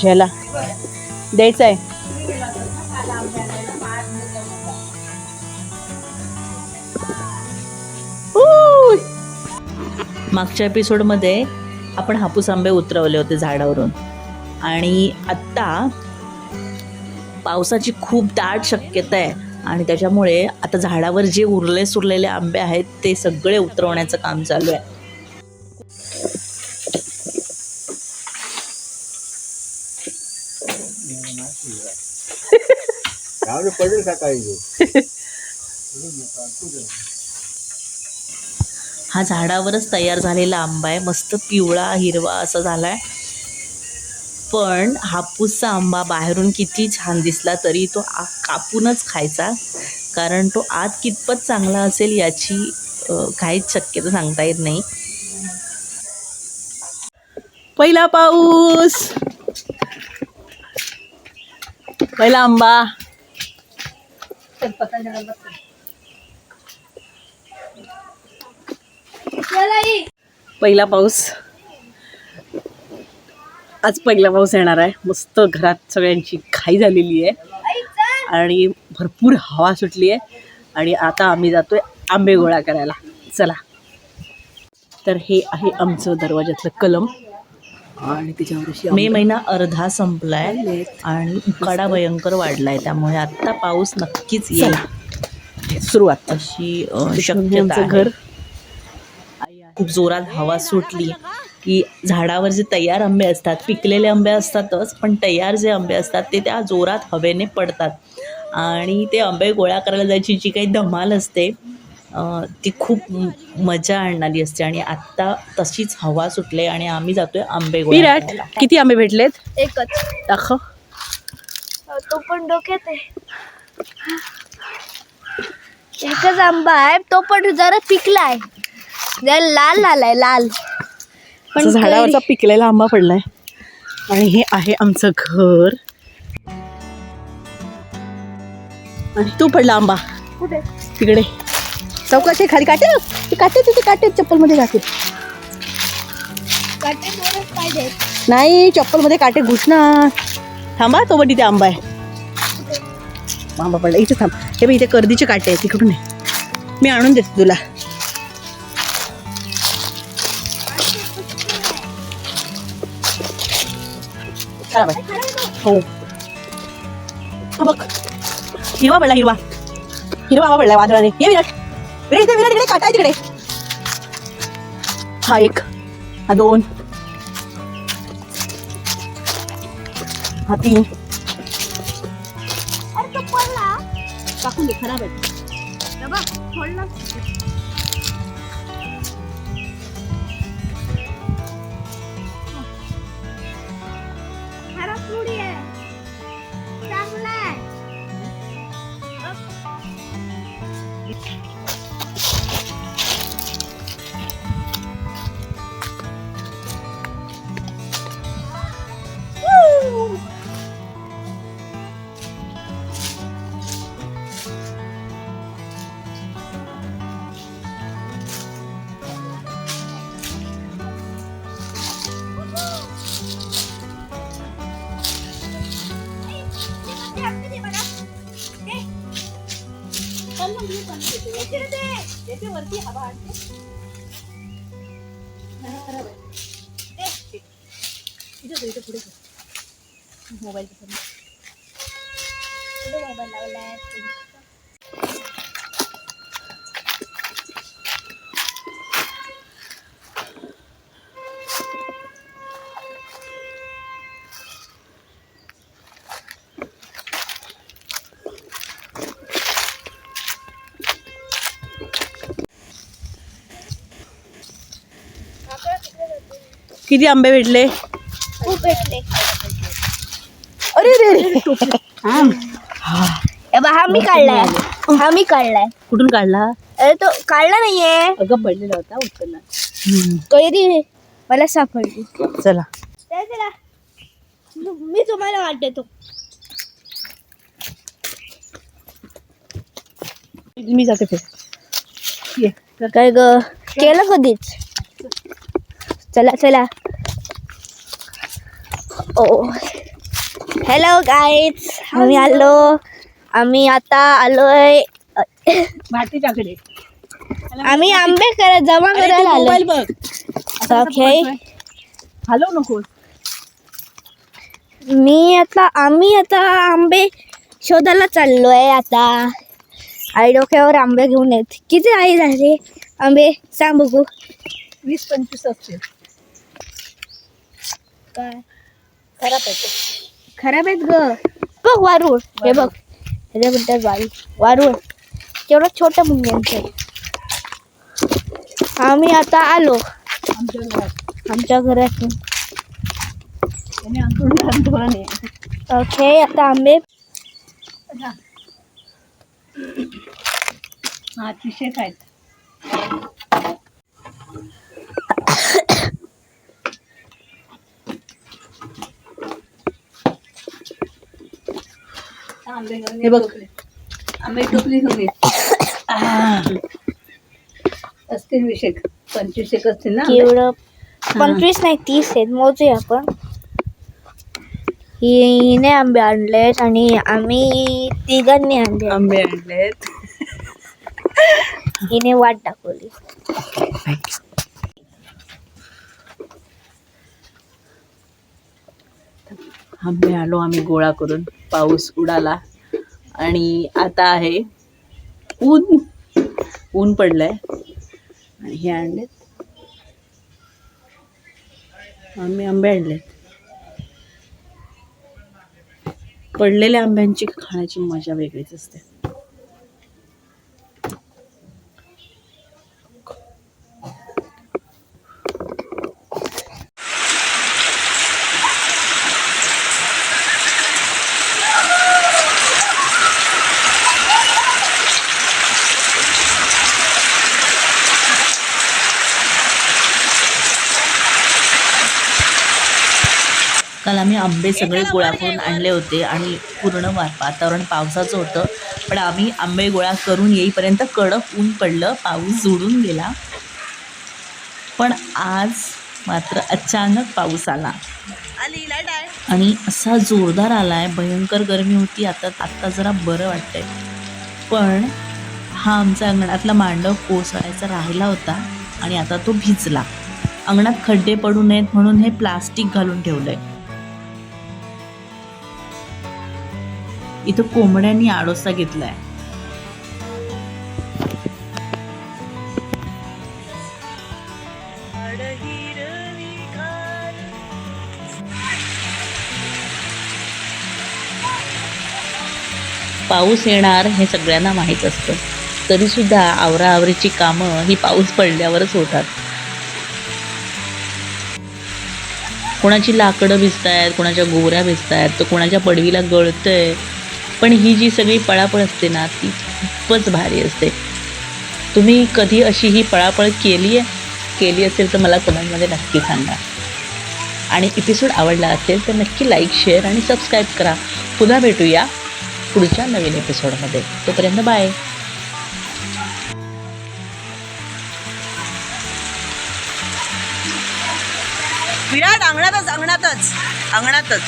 ह्याला. द्यायचं आहे मागच्या एपिसोडमध्ये आपण हापूस आंबे उतरवले होते झाडावरून. आणि आत्ता पावसाची खूप दाट शक्यता आहे. आणि त्याच्यामुळे आता झाडावर जे उरले सुरलेले आंबे आहेत ते सगळे उतरवण्याचं काम चालू आहे. त्यामुळे पडेल सकाळी हा झाडावरच तयार झालेला आंबा आहे. मस्त पिवळा हिरवा असा झाला आहे पण हापूसचा आंबा बाहेरून किती छान दिसला तरी तो आ कापूनच खायचा. कारण तो आत कितपत चांगला असेल याची काहीच शक्यता सांगता येत नाही. पहिला पाऊस. पहिला आंबा. पहिला पाऊस. आज पहिला पाऊस येणार आहे. मस्त घरात सगळ्यांची घाई झालेली आहे. आणि भरपूर हवा सुटली आहे. आणि आता आम्ही जातोय आंबे गोळा करायला. चला. तर हे आहे आमचं दरवाजातलं कलम. आणि मे महिना अर्धा संपलाय आणि उकाडा भयंकर वाढलाय त्यामुळे आता पाऊस नक्कीच येईल. सुरुवात. अशी शक्यता. घर. खूप जोरात हवा सुटली की झाडावर जे तयार आंबे असतात पिकलेले आंबे असतातच पण तयार जे आंबे असतात ते त्या जोरात हवेने पडतात. आणि ते आंबे गोळा करायला जायची जी काही धमाल असते ती खूप मजा आणणारी असते आणि आत्ता तशीच हवा सुटले आणि आम्ही जातोय आंबे गोळा विराट. किती आंबे भेटलेत? एकच. दाखव. तो पण डोक्यात आहे. एकच आंबा आहे तो पण जरा पिकलाय जरा लाल लाल. आहे लाल असं झाडावरचा पिकलेला आंबा पडलाय. आणि हे आहे आमचं घर. आणि तो पडला आंबा. कुठे? तिकडे. चौकाचे खाली. काटे ना. ते काटे तिथे काटे. चप्पलमध्ये पाहिजे. नाही चप्पलमध्ये काटे घुसणार थांबा तो पण तिथे आंबा आहे. आंबा पडला. इथे थांब. हे बघ इथे कर्दीचे काटे आहेत. तिकडून आहे मी आणून देते तुला. हो. बघ. हिरवा पडला हिरवा. हिरवा पडला वादळाने. ये विराट. विराट विराट इकडे काटा तिकडे. हा एक. हा दोन. हा तीन. अरे तो पडला. टाकून दे खराब आहे. त्याची वरती हवा आणते. इथं पुढे मोबाईल मोबाईल लावलाय. किती आंबे भेटले? खूप भेटले. अरे रे रे. हे हा मी काढलाय. हा मी काढलाय. कुठून काढला? अरे तो काढला नाहीये. अगं पडलेला होता उत्पन्न कैरी मला सापडली. चला. चला, चला. मी तुम्हाला वाट देतो. मी जाते फिर. ये. काय ग? केलं कधीच? चला चला. ओ. हॅलो गाईज आम्ही आलो. आम्ही आता आलोय. भारतीच्याकडे आम्ही आंबे करत जमा करायला आलो ओके हॅलो नको मी आता आम्ही आता आंबे शोधायला चाललोय आता. आई डोक्यावर आंबे घेऊन येत. किती आई झाले? आंबे सांग बघू. वीस पंचवीस असतील. काय? खराब आहे खराब आहेत ग. बघ वारूळ. हे बघ. ह्याच्या म्हणतात वारू वारूळ. केवढं छोटं मुंग्यांचं आम्ही आता आलो. आमच्या घरात. आमच्या घरातून. त्याने आहे ओके आता आंबे. हा तिशे आहेत हे बघ. आंबे टोपली घेऊन ये. असतील वीस एक पंचवीस एक असतील ना? केवढं? पंचवीस नाही तीस आहेत. मोजूया आपण. हि हिने आंबे आणलेत आणि आम्ही तिघांनी आणले आंबे आणलेत. हिने वाट दाखवली. आंबे आलो आम्ही गोळा करून पाऊस उडाला. आणि आता आहे ऊन. ऊन पडलंय. आणि हे आणलेत. आम्ही आंबे आणलेत. पडलेल्या आंब्यांची खाण्याची मजा वेगळीच असते. काल आम्ही आंबे सगळे गोळा करून आणले होते आणि पूर्ण वातावरण पावसाचं होतं. पण आम्ही आंबे गोळा करून येईपर्यंत कडक ऊन पडलं पाऊस जोडून गेला. पण आज मात्र अचानक पाऊस आला. आहे. आणि असा जोरदार आला आहे भयंकर गरमी होती. आता आत्ता जरा बरं वाटतंय. पण हा आमचा अंगणातला मांडव कोसळायचा राहिला होता आणि आता तो भिजला. अंगणात खड्डे पडू नयेत म्हणून हे प्लास्टिक घालून ठेवलंय. इथं कोंबड्यांनी आडोसा घेतलाय. पाऊस येणार हे सगळ्यांना माहीत असतं. तरीसुद्धा आवराआवरीची कामं ही पाऊस पडल्यावरच होतात. कोणाची लाकडं भिजत आहेत कोणाच्या गोऱ्या भिजत आहेत तर कोणाच्या पडवीला गळतंय पण ही जी सगळी पळापळ असते ना ती खूपच भारी असते. तुम्ही कधी अशी ही पळापळ केली आहे? केली असेल तर मला कमेंटमध्ये नक्की सांगा. आणि एपिसोड आवडला असेल तर नक्की लाईक शेअर आणि सबस्क्राईब करा. पुन्हा भेटूया पुढच्या नवीन एपिसोडमध्ये तोपर्यंत बाय विराट अंगणातच अंगणातच अंगणातच.